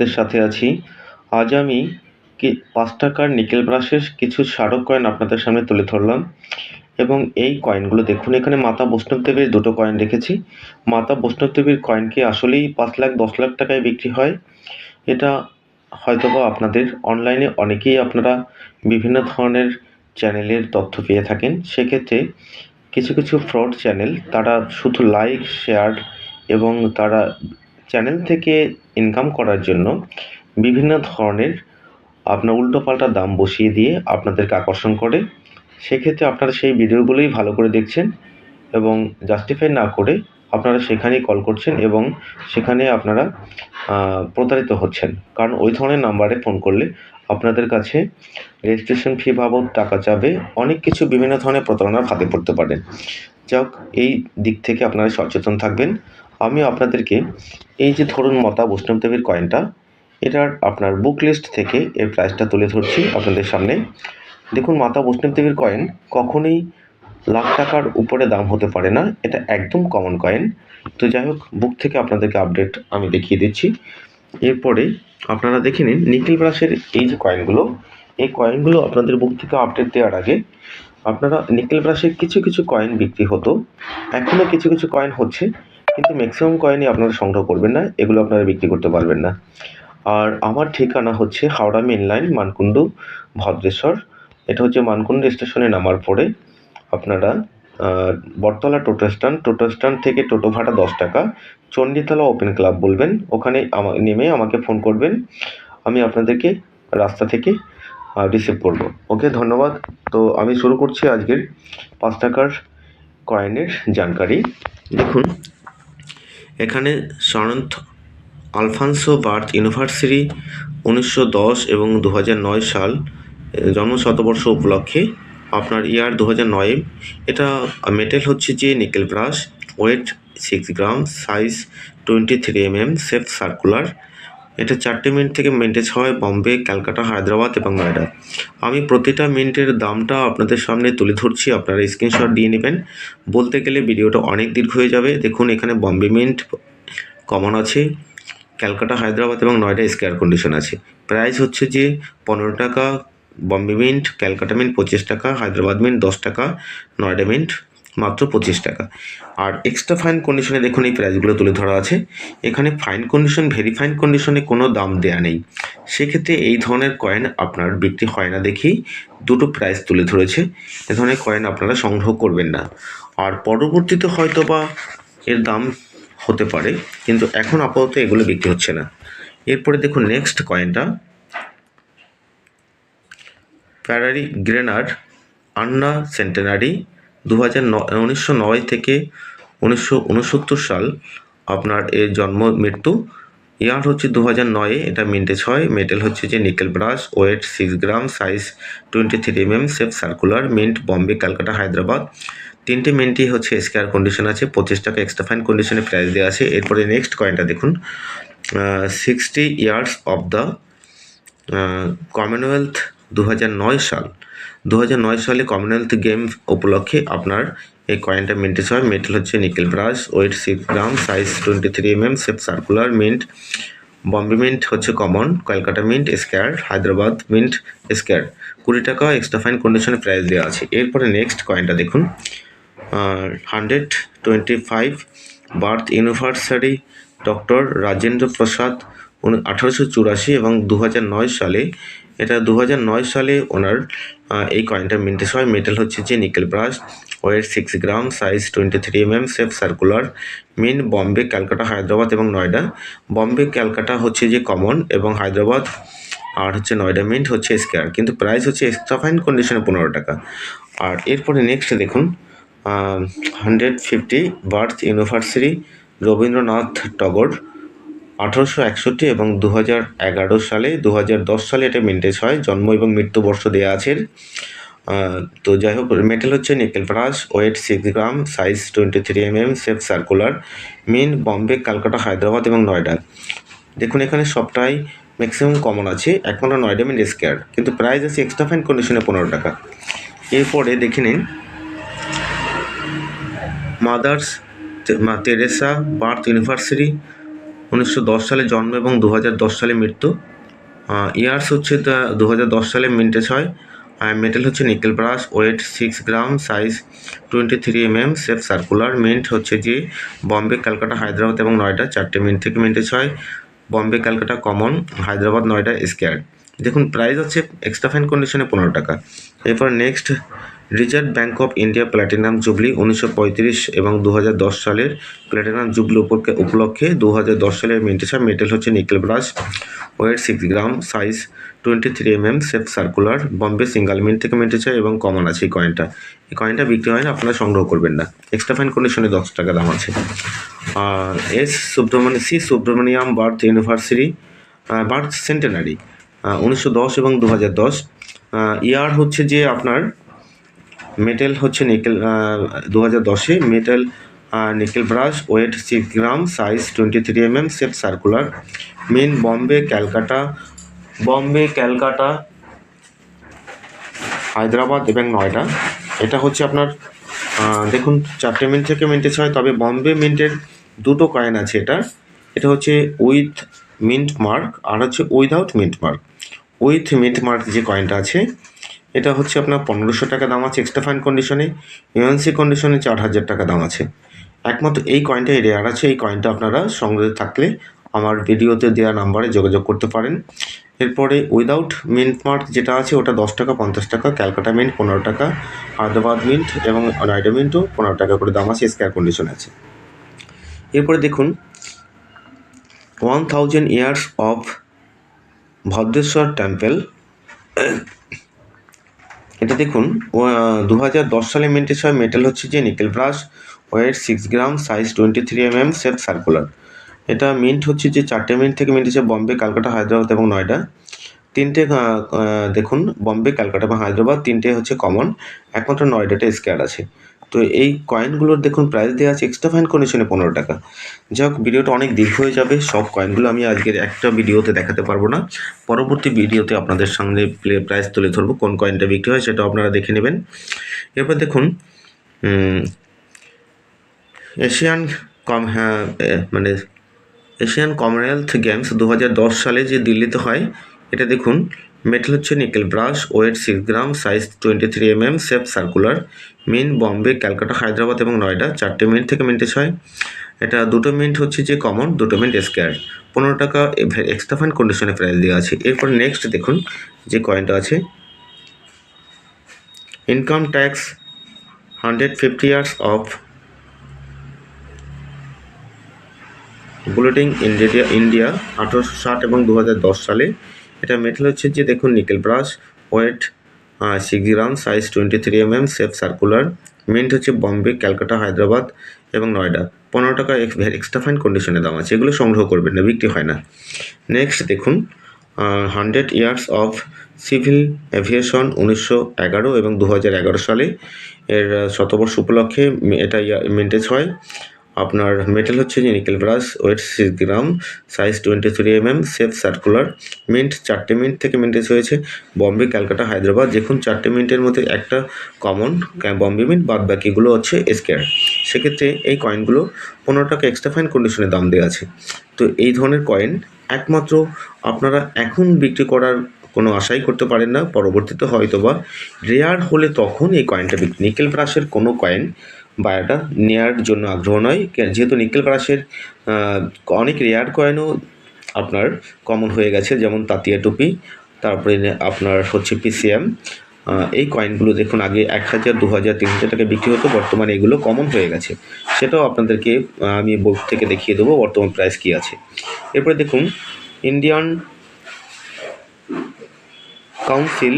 আপনাদের সাথে আছি। আজ আমি কি পাঁচ টাকার নিকেল ব্রাশের কিছু স্মারক কয়েন আপনাদের সামনে তুলে ধরলাম এবং এই কয়েনগুলো দেখুন, এখানে মাতা বৈষ্ণব দেবীর দুটো কয়েন রেখেছি। মাতা বৈষ্ণব দেবীর কয়েন কি আসলেই পাঁচ লাখ, দশ লাখ টাকায় বিক্রি হয়? এটা হয়তোবা আপনাদের অনলাইনে অনেকেই আপনারা বিভিন্ন ধরনের চ্যানেলের তথ্য পেয়ে থাকেন। সেক্ষেত্রে কিছু কিছু ফ্রড চ্যানেল তারা শুধু লাইক শেয়ার এবং তারা চ্যানেল থেকে ইনকাম করার জন্য বিভিন্ন ধরনের আপনার উল্টোপাল্টা দাম বসিয়ে দিয়ে আপনাদেরকে আকর্ষণ করে। সেক্ষেত্রে আপনারা সেই ভিডিওগুলোই ভালো করে দেখছেন এবং জাস্টিফাই না করে আপনারা সেখানেই কল করছেন এবং সেখানে আপনারা প্রতারিত হচ্ছেন। কারণ ওই ধরনের নাম্বারে ফোন করলে আপনাদের কাছে রেজিস্ট্রেশন ফি বাবদ টাকা চাবে, অনেক কিছু বিভিন্ন ধরনের প্রতারণার ফাঁদে পড়তে পারেন। যাক এই দিক থেকে আপনারা সচেতন থাকবেন। আমি আপনাদেরকে এই যে ধরুন মতা বৈষ্ণব দেবীর কয়েনটা এটার আপনার বুক লিস্ট থেকে এর প্রাইসটা তুলে ধরছি আপনাদের সামনে। দেখুন, মাতা বৈষ্ণব দেবীর কয়েন কখনোই লাখ টাকার উপরে দাম হতে পারে না, এটা একদম কমন কয়েন তো যাই হোক বুক থেকে আপনাদেরকে আপডেট আমি দেখিয়ে দিচ্ছি। এরপরে আপনারা দেখে নিন নিকেল ব্রাশের এই যে কয়েনগুলো এই কয়েনগুলো আপনাদের বুক থেকে আপডেট দেওয়ার আগে আপনারা নিকেল ব্রাশের কিছু কিছু কয়েন বিক্রি হতো। এখনও কিছু কিছু কয়েন হচ্ছে। কিন্তু ম্যাক্সিমাম কয়েনই আপনারা সংগ্রহ করবেন না, এগুলো আপনারা বিক্রি করতে পারবেন না। আর আমার ঠিকানা হচ্ছে হাওড়া মেন লাইন মানকুণ্ডু, ভদ্রেশ্বর। এটা হচ্ছে মানকুণ্ডু স্টেশনে নামার পরে আপনারা বটতলা টোটো স্ট্যান্ড টোটো স্ট্যান্ড থেকে টোটো ভাড়া দশ টাকা। চণ্ডীতলা ওপেন ক্লাব বলবেন, ওখানে আমা, নেমে আমাকে ফোন করবেন। আমি আপনাদেরকে রাস্তা থেকে রিসিভ করব। ওকে, ধন্যবাদ। তো আমি শুরু করছি আজকের পাঁচ টাকার কয়েনের জানকারি। দেখুন এখানে সনন্থ আলফান্সো বার্থ ইউনিভার্সিটি উনিশশো দশ এবং দু নয় সাল জন্ম শতবর্ষ উপলক্ষে আপনার ইয়ার দু হাজার নয়ে। এটা মেটেল হচ্ছে যে nickel brush, weight six gram, size twenty three M M, safe circular. এটা চারটে মিনিট থেকে মিন্টেজ হয় বম্বে ক্যালকাটা হায়দ্রাবাদ এবং নয়ডা আমি প্রতিটা মিনিটের দামটা আপনাদের সামনে তুলে ধরছি, আপনারা স্ক্রিনশট দিয়ে নেবেন। বলতে গেলে ভিডিওটা অনেক দীর্ঘ হয়ে যাবে। দেখুন, এখানে বম্বে মিন্ট কমন আছে ক্যালকাটা হায়দ্রাবাদ এবং নয়ডা স্কেয়ার কন্ডিশন আছে। প্রাইস হচ্ছে যে পনেরো টাকা বম্বে মিন্ট ক্যালকাটা মিন্ট পঁচিশ টাকা হায়দ্রাবাদ মিন্ট দশ টাকা নয়ডা মিন্ট মাত্র পঁচিশ টাকা। আর এক্সট্রা ফাইন কন্ডিশনে দেখুন, এই প্রাইসগুলো তুলে ধরা আছে। এখানে ফাইন কন্ডিশন ভেরি ফাইন কন্ডিশনে কোনো দাম দেয়া নেই। সেক্ষেত্রে এই ধরনের কয়েন আপনার বিক্রি হয় না দেখেই দুটো প্রাইস তুলে ধরেছে। এ ধরনের কয়েন আপনারা সংগ্রহ করবেন না। আর পরবর্তীতে হয়তো বা এর দাম হতে পারে, কিন্তু এখন আপাতত এগুলো বিক্রি হচ্ছে না। এরপরে দেখুন নেক্সট কয়েনটা প্যারারি গ্রেনার আন্না সেন্টেনারি দু হাজার উনিশশো নয় থেকে উনিশশো উনসত্তর সাল আপনার এর জন্ম মৃত্যু। ইয়ার হচ্ছে দু হাজার নয়ে, এটা মিন্টেজ হয়। মেটেল হচ্ছে যে nickel brass, weight six gram size twenty three M M shape circular mint Bombay Calcutta Hyderabad তিনটে মিন্টই হচ্ছে স্কেয়ার কন্ডিশন আছে, পঁচিশ টাকা এক্সট্রা ফাইন কন্ডিশনে প্রাইস দেওয়া আছে। এরপরে নেক্সট কয়েনটা দেখুন। Sixty years of the Commonwealth দু হাজার নয় সাল। দু হাজার নয় সালে কমনওয়েলথ গেম উপলক্ষে আপনার এই কয়েনটা মিন্টেজ হয় মেটেল হচ্ছে nickel brass weight six gram size twenty three M M shape circular mint Bombay mint হচ্ছে common Kolkata mint square Hyderabad mint square কুড়ি টাকা এক্সট্রা ফাইন কন্ডিশনে প্রাইস দেওয়া আছে। এরপরে নেক্সট কয়েনটা দেখুন। Hundred twenty five birth anniversary doctor Rajendra Prasad আঠারোশো চুরাশি এবং দু হাজার নয় সালে, এটা দু হাজার নয় সালে ওনার এই কয়েনটা মিন্টেজ হয় মেটাল হচ্ছে যে nickel brass weight six gram size twenty three M M shape circular mint Bombay Calcutta Hyderabad এবং নয়ডা বম্বে ক্যালকাটা হচ্ছে যে কমন এবং হায়দ্রাবাদ আর হচ্ছে নয়ডা মিন্ট হচ্ছে স্কেয়ার কিন্তু প্রাইস হচ্ছে এক্সট্রা ফাইন কন্ডিশনে পনেরো টাকা। আর এরপরে নেক্সট দেখুন hundred fifty birth anniversary Rabindranath Tagore আঠারোশো একষট্টি এবং দু এগারো সালে দু হাজার দশ সালে এটা মেনটেজ হয়, জন্ম এবং মৃত্যুবর্ষ দেওয়া আছে। তো যাই হোক মেটেল হচ্ছে nickel brass weight six gram size twenty three M M shape circular mint Bombay Calcutta Hyderabad এবং নয়ডা দেখুন, এখানে সবটাই ম্যাক্সিমাম কমন আছে একমাত্র নয়ডা মিন স্কেয়ার কিন্তু প্রাইস আছে এক্সট্রা ফাইন কন্ডিশনে পনেরো টাকা। এরপরে দেখে নিন মাদার্স তেরেসা বার্থ ইউনিভার্সিটি উনিশশো দশ সালে জন্ম এবং দু হাজার দশ সালে মৃত্যু। ইয়ার্স হচ্ছে দু হাজার দশ সালে মিন্টেজ হয়। মেটেল হচ্ছে nickel brass, weight six gram, size twenty three M M shape circular. Mint হচ্ছে যে বম্বে, ক্যালকাটা, হায়দ্রাবাদ এবং নয়ডা। চারটে মিন্ট থেকে মিন্টেজ হয়। বম্বে, ক্যালকাটা, কমন, হায়দ্রাবাদ, নয়ডা স্কেয়ার দেখুন, প্রাইস হচ্ছে এক্সট্রা ফাইন কন্ডিশনে পনেরো টাকা। এরপর next Reserve Bank of India platinum jubilee উনিশশো পঁয়ত্রিশ এবং দু হাজার দশ সালের প্ল্যাটিনাম জুবলি উপলক্ষে দু হাজার দশ সালের মিন্টেজ মেটেল হচ্ছে nickel brass, weight six gram, size twenty three M M shape circular, Bombay single mint থেকে হয় এবং কমন আছে এই কয়েনটা এই কয়েনটা বিক্রি হয় না, আপনারা সংগ্রহ করবেন না। এক্সট্রা ফাইন কন্ডিশনে দশ টাকা দাম আছে। S Subramani, C Subramaniam birth anniversary birth centenary উনিশশো দশ এবং দু হাজার দশ ইয়ার হচ্ছে যে আপনার মেটেল হচ্ছে নিকেল দু হাজার দশে metal nickel brass, weight six gram, size twenty three M M shape circular. Mint Bombay Calcutta Bombay Calcutta, Hyderabad এবং নয়ডা। এটা হচ্ছে আপনার দেখুন, চারটে মিনিট থেকে মিন্টেজ হয়, তবে বম্বে মিন্টের দুটো কয়েন আছে এটা। এটা হচ্ছে উইথ মিন্ট মার্ক, আর হচ্ছে without mint mark. With mint mark যে কয়েনটা আছে এটা হচ্ছে আপনার পনেরোশো টাকা দাম আছে এক্সট্রা ফাইন কন্ডিশনে ইউএনসি কন্ডিশনে চার হাজার টাকা দাম আছে। একমাত্র এই কয়েনটাই রেয়ার আছে, এই কয়েনটা আপনারা সংগ্রহে থাকলে আমার ভিডিওতে দেওয়া নাম্বারে যোগাযোগ করতে পারেন। এরপরে উইদাউট মিন্ট মার্ক যেটা আছে, ওটা দশ টাকা, পঞ্চাশ টাকা, ক্যালকাটা মিন্ট পনেরো টাকা, হায়দ্রাবাদ মিন্ট এবং নয়ডা মিন্টও পনেরো টাকা করে দাম আছে স্কোয়ার কন্ডিশন আছে। এরপরে দেখুন one thousand years of Bhadreshwar temple এটা দেখুন দু হাজার দশ সালে মেনটেস হয় মেটাল হচ্ছে যে nickel brass weight six gram size twenty three M M shape circular এটা মিন্ট হচ্ছে যে চারটে মিন্ট থেকে মিন্ট হচ্ছে বম্বে কালকাটা হায়দ্রাবাদ এবং নয়ডা। তিনটে দেখুন বম্বে ক্যালকাটা এবং হায়দ্রাবাদ তিনটে হচ্ছে কমন একমাত্র নয়ডাটা স্কেয়ার আছে। তো এই কয়েনগুলোর দেখুন প্রাইস দেওয়া আছে এক্সট্রা ফাইন কন্ডিশনে পনেরো টাকা। যাই হোক ভিডিওটা অনেক দীর্ঘ হয়ে যাবে। সব কয়েনগুলো আমি আজকের একটা ভিডিওতে দেখাতে পারব না। পরবর্তী ভিডিওতে আপনাদের সামনে প্রাইস তুলে ধরবো, কোন কয়েনটা বিক্রি হয় সেটাও আপনারা দেখে নেবেন। এরপর দেখুন এশিয়ান কম হ্যাঁ মানে এশিয়ান কমনওয়েলথ গেমস দু হাজার দশ সালে যে দিল্লিতে হয়, এটা দেখুন মেটাল হচ্ছে nickel brass, weight six gram, size twenty three M M shape circular mint Bombay, Calcutta, Hyderabad এবং নয়ডা। চারটে মিনিট থেকে মিনিটেজ হয়। এটা দুটো মিনিট হচ্ছে যে কমন দুটো মিনিট স্কোয়ার পনেরো টাকা এক্সট্রা ফাইন কন্ডিশনে প্রাইস দেওয়া আছে। এরপর নেক্সট দেখুন যে কয়েনটা আছে। Income tax hundred fifty years of building India India আঠারোশো ষাট এবং দু হাজার দশ সালে। এটা মেটাল হচ্ছে যে দেখুন nickel brass weight six gram size twenty three M M shape circular mint হচ্ছে বম্বে ক্যালকাটা হায়দ্রাবাদ এবং নয়ডা পনেরো টাকা এক্সট্রা ফাইন কন্ডিশনে দাম আছে, এগুলো সংগ্রহ করবেন না, বিক্রি হয় না। নেক্সট দেখুন hundred years of civil aviation উনিশশো এগারো এবং দু হাজার এগারো সালে এর শতবর্ষ উপলক্ষে এটা মেনটেজ হয়। আপনার মেটাল হচ্ছে যে nickel brass weight six gram size twenty three M M shape circular mint চারটে মিনিট থেকে মিন্টেজ হয়েছে। বম্বে ক্যালকাটা হায়দ্রাবাদ দেখুন চারটে মিনিটের মধ্যে একটা কমন বম্বে মিন্ট বাদ বাকিগুলো হচ্ছে স্কেয়ার সেক্ষেত্রে এই কয়েনগুলো পনেরো টাকা এক্সট্রা ফাইন কন্ডিশনে দাম দেওয়া আছে। তো এই ধরনের কয়েন একমাত্র আপনারা এখন বিক্রি করার কোনো আশাই করতে পারেন না, পরবর্তীতে হয়তো বা রেয়ার হলে তখন এই কয়েনটা বিক্রি নিকেল ব্রাশের কোনো কয়েন বা এটা নেওয়ার জন্য আগ্রহ নয়। যেহেতু নিকেল ব্রাশের আহ, অনেক রেয়ার কয়েনও আপনার কমন হয়ে গেছে যেমন তাতিয়া টুপি তারপরে আপনার হচ্ছে পিসিএম এই কয়েনগুলো দেখুন আগে এক হাজার দু হাজার তিন হাজার টাকা বিক্রি হতো বর্তমানে এগুলো কমন হয়ে গেছে। সেটাও আপনাদেরকে আমি বোর্ড থেকে দেখিয়ে দেবো বর্তমান প্রাইস কী আছে। এরপরে দেখুন Indian Council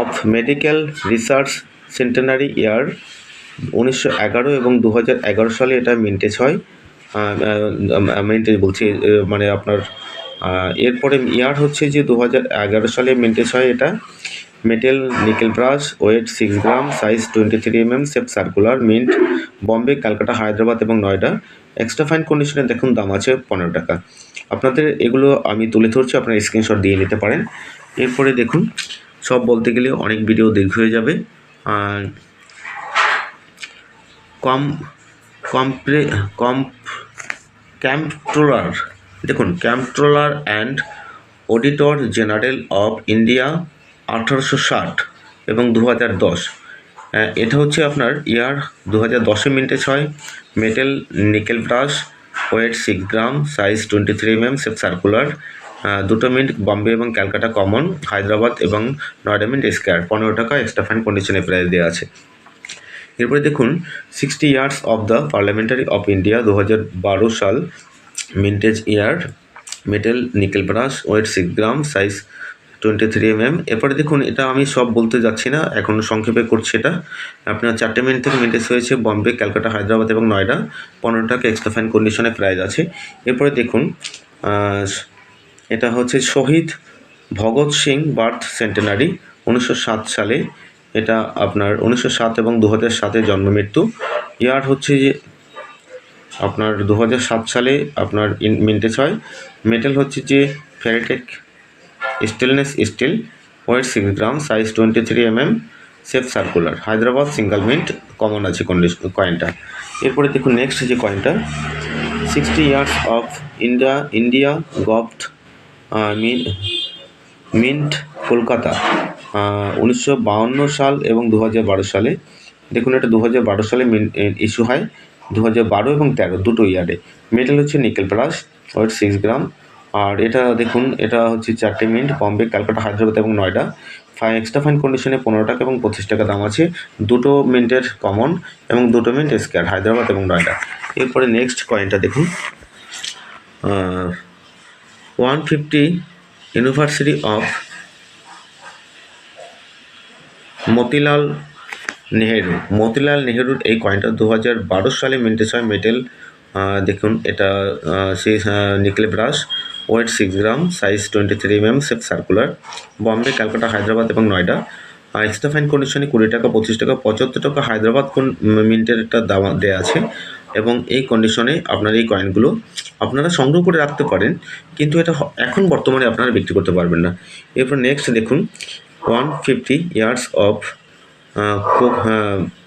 of Medical Research centenary year উনিশশো এগারো এবং দু হাজার এগারো সালে এটা মিন্টেজ হয়। মিন্টেজ বলছি মানে আপনার এরপরে ইয়ার হচ্ছে যে দু হাজার এগারো সালে মিন্টেজ হয় এটা। Metal, nickel brass, weight six gram, size twenty three M M shape circular, mint, Bombay Calcutta Hyderabad এবং নয়ডা। এক্সট্রা ফাইন কন্ডিশনে দেখুন, দাম আছে পনেরো টাকা। আপনাদের এগুলো আমি তুলে ধরছি, আপনারা স্ক্রিনশট দিয়ে নিতে পারেন। এরপরে দেখুন, সব বলতে গেলে অনেক ভিডিও দীর্ঘ হয়ে যাবে। আর কম কমপ্লে কম ক্যাম্পট্রোলার, দেখুন, comptroller and auditor general of India আঠারোশো ষাট এবং দু হাজার দশ এটা হচ্ছে আপনার ইয়ার দু হাজার দশে মিন্টেজ ছয়, metal nickel brass, weight six gram, size twenty three M M shape circular দুটো মিনিট বম্বে এবং ক্যালকাটা কমন, হায়দ্রাবাদ এবং নয়ডা মিন্ট স্কোয়ার, পনেরো টাকা, এক্সট্রা ফাইন কন্ডিশনে প্রাইস দেওয়া আছে। এরপরে দেখুন sixty years of the parliamentary of India দু বারো সাল mintage year metal nickel brass weight six gram size twenty three M M এরপরে দেখুন, এটা আমি সব বলতে যাচ্ছি না, এখন সংক্ষেপে করছি এটা। আপনার চারটে মিনিট থেকে মিন্টেজ হয়েছে বম্বে ক্যালকাটা হায়দ্রাবাদ এবং নয়ডা পনেরো টাকা এক্সট্রা কন্ডিশনে প্রাইস আছে। এরপরে দেখুন এটা হচ্ছে শহীদ ভগৎ সিং বার্থ সেন্টেনারি উনিশশো সাত সালে। এটা আপনার উনিশশো সাত এবং দু হাজার সাতে জন্ম মৃত্যু। ইয়ার হচ্ছে যে আপনার দু সাত সালে আপনার ইন মিন্টেজ হয়। মেটেল হচ্ছে যে ferritic stainless steel weight six gram, size twenty three M M shape circular, Hyderabad single mint, common আছে কন্ডিশন কয়েনটা এরপরে দেখুন নেক্সট যে কয়েনটা sixty years of India India government mint, Kolkata. উনিশশো সাল এবং দু হাজার বারো সালে। দেখুন, এটা দু হাজার বারো সালে ইস্যু হয়। দু বারো এবং তেরো, দুটো ইয়ারে মেটাল হচ্ছে nickel plus weight six gram আর এটা দেখুন, এটা হচ্ছে চারটে মিনিট বম্বে ক্যালকাটা হায়দ্রাবাদ এবং নয়ডা। ফাইন এক্সট্রা ফাইন কন্ডিশনে পনেরো টাকা এবং পঁচিশ টাকা দাম আছে। দুটো মিনিটের কমন এবং দুটো মিনিট স্কোয়ার হায়দ্রাবাদ এবং নয়ডা। এরপরে নেক্সট কয়েনটা দেখুন। One fifty anniversary of Motilal Nehru. Motilal নেহেরুর এই কয়েনটা দু হাজার বারো সালে মিন্টেজ হয় মেটেল দেখুন এটা সেই nickel brass weight six gram size twenty three M M shape circular Bombay Calcutta Hyderabad এবং নয়ডা এক্সট্রা ফাইন কন্ডিশনে কুড়ি টাকা, পঁচিশ টাকা, পঁচাত্তর টাকা হায়দ্রাবাদ কোন মিন্টের একটা দাম দেওয়া আছে এবং এই কন্ডিশনে আপনার এই কয়েনগুলো আপনারা সংগ্রহ করে রাখতে পারেন, কিন্তু এটা এখন বর্তমানে আপনারা বিক্রি করতে পারবেন না। এরপর নেক্সট দেখুন one fifty years of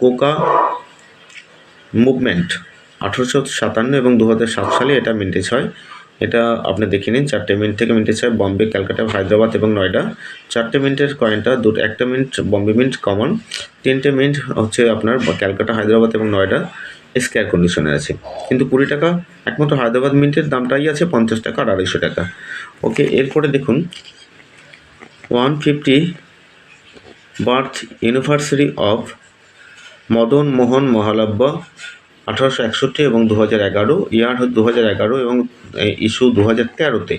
Kuka movement আঠেরোশো সাতান্ন এবং দু সাত সালে এটা মিন্টেজ হয়। এটা আপনি দেখে নিন, চারটে মিনিট থেকে মিন্টেজ হয়। বম্বে ক্যালকাটা হায়দ্রাবাদ এবং নয়ডা চারটে মিনিটের কয়েনটা দুটো, একটা মিনিট বম্বে মিন্ট কমন তিনটে মিনিট হচ্ছে আপনার ক্যালকাটা হায়দ্রাবাদ এবং নয়ডা স্কোয়ার কন্ডিশনে আছে। কিন্তু কুড়ি টাকা, একমাত্র হায়দ্রাবাদ মিন্টের দামটাই আছে পঞ্চাশ টাকা আর আড়াইশো টাকা। ওকে এরপরে দেখুন one fifty birth anniversary of Madan Mohan Malaviya আঠারোশো একষট্টি এবং দু হাজার এগারো, ইয়ার দু হাজার এগারো এবং ইস্যু দু হাজার তেরোতে।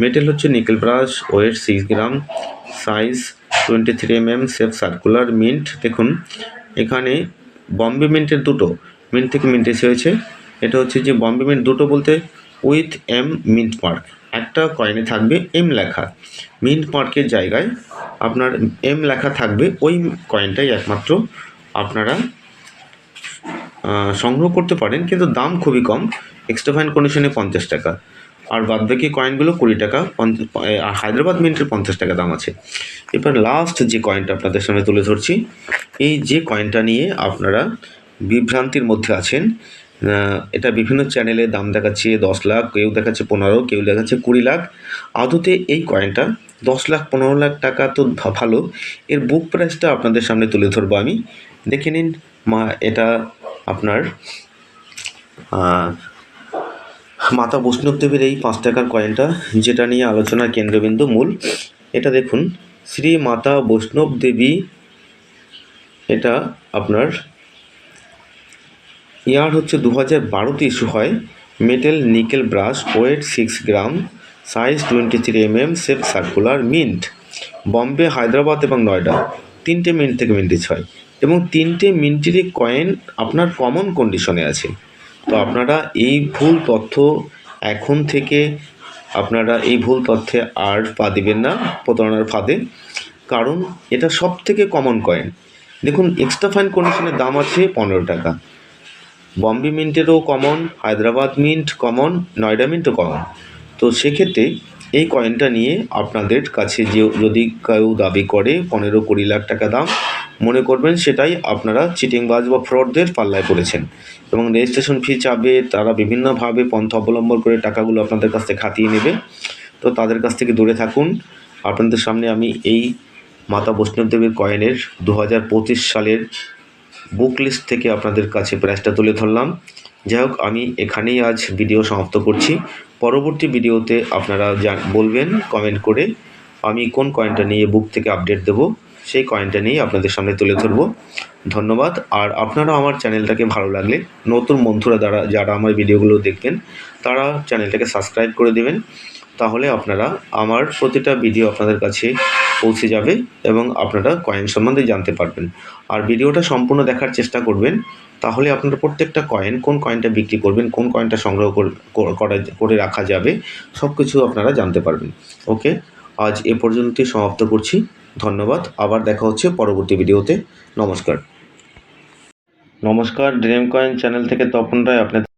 মেটেল হচ্ছে nickel brass, weight six gram, size twenty three M M shape circular, mint. দেখুন, এখানে বম্বে মিন্টের দুটো, মিন্ট থেকে মিন্ট এসে হয়েছে। এটা হচ্ছে যে বম্বে মিন্ট দুটো বলতে উইথ এম মিন্ট মার্ক। একটা কয়েনে থাকবে এম লেখা। মিন্ট মার্কের জায়গায় আপনার এম লেখা থাকবে, ওই কয়েনটাই একমাত্র আপনারা সংগ্রহ করতে পারেন, কিন্তু দাম খুবই কম। এক্সট্রা ফাইন কন্ডিশনে পঞ্চাশ টাকা। আর বাদবাকি কয়েনগুলো কুড়ি টাকা আর হায়দ্রাবাদ মিন্টের পঞ্চাশ টাকা দাম আছে। এবার লাস্ট যে কয়েনটা আপনাদের সামনে তুলে ধরছি, এই যে কয়েনটা নিয়ে আপনারা বিভ্রান্তির মধ্যে আছেন এটা বিভিন্ন চ্যানেলে দাম দেখাচ্ছে দশ লাখ, কেউ দেখাচ্ছে পনেরো, কেউ দেখাচ্ছে কুড়ি লাখ। আদতে এই কয়েনটা দশ লাখ, পনেরো লাখ টাকা তো ভালো। এর বুক প্রাইসটা আপনাদের সামনে তুলে ধরবো আমি। দেখে নিন, মা, এটা আপনার মাতা বৈষ্ণব দেবের এই পাঁচ টাকার কয়েনটা যেটা নিয়ে আলোচনার কেন্দ্রবিন্দু মূল। এটা দেখুন, শ্রী মাতা বৈষ্ণব দেবী, এটা আপনার ইয়ার হচ্ছে দু হাজার বারোতে ইস্যু হয়। Metal, nickel, brass, weight six gram size twenty three M M shape circular mint Bombay, Hyderabad এবং নয়ডা। তিনটে মিন্ট থেকে মিন্টেজ হয় এবং তিনটে মিন্টেরই কয়েন আপনার কমন কন্ডিশনে আছে। তো আপনারা এই ভুল তথ্য এখন থেকে আপনারা এই ভুল তথ্যে আর পা দিবেন না, প্রতারণার ফাঁদে। কারণ এটা সব থেকে কমন কয়েন দেখুন এক্সট্রা ফাইন কন্ডিশনের দাম আছে পনেরো টাকা। Bombay মিন্টেরও common, Hyderabad mint common, Noida মিন্টও common. তো সেক্ষেত্রে এই কয়েনটা নিয়ে আপনাদের কাছে যে যদি কেউ দাবি করে, পনেরো কুড়ি লাখ টাকা দাম, মনে করবেন সেটাই আপনারা চিটিংবাজ বা ফ্রডদের পাল্লায় পড়েছেন। এবং রেজিস্ট্রেশন ফি চাবে তারা বিভিন্নভাবে পন্থা অবলম্বন করে টাকাগুলো আপনাদের কাছ থেকে খাতিয়ে নেবে। তো তাদের কাছ থেকে দূরে থাকুন। আপনাদের সামনে আমি এই মাতা বৈষ্ণব দেবীর কয়েনের দু হাজার পঁচিশ সালের বুক লিস্ট থেকে আপনাদের কাছে প্রাইসটা তুলে ধরলাম। যাই হোক, আমি এখানেই আজ ভিডিও সমাপ্ত করছি। পরবর্তী ভিডিওতে আপনারা বলবেন কমেন্ট করে আমি কোন কয়েনটা নিয়ে বুক থেকে আপডেট দেব, সেই কয়েনটা নিয়ে আপনাদের সামনে তুলে ধরব। ধন্যবাদ। আর আপনারা আমার চ্যানেলটাকে ভালো লাগলে, নতুন বন্ধুরা যারা যারা আমার ভিডিওগুলো দেখবেন, তারা চ্যানেলটাকে সাবস্ক্রাইব করে দেবেন। তাহলে আপনারা আমার প্রতিটা ভিডিও আপনাদের কাছে পৌঁছে যাবে এবং আপনারা কয়েন সম্বন্ধে জানতে পারবেন। আর ভিডিওটা সম্পূর্ণ দেখার চেষ্টা করবেন, তাহলে আপনারা প্রত্যেকটা কয়েন কোন কয়েনটা বিক্রি করবেন, কোন কয়েনটা সংগ্রহ কর- রাখা যাবে সব কিছু আপনারা জানতে পারবেন। ওকে, আজ এ পর্যন্তই সমাপ্ত করছি। ধন্যবাদ, আবার দেখা হচ্ছে পরবর্তী ভিডিওতে। নমস্কার। নমস্কার ড্রিম কয়েন চ্যানেল থেকে তপন রায় আপনাদের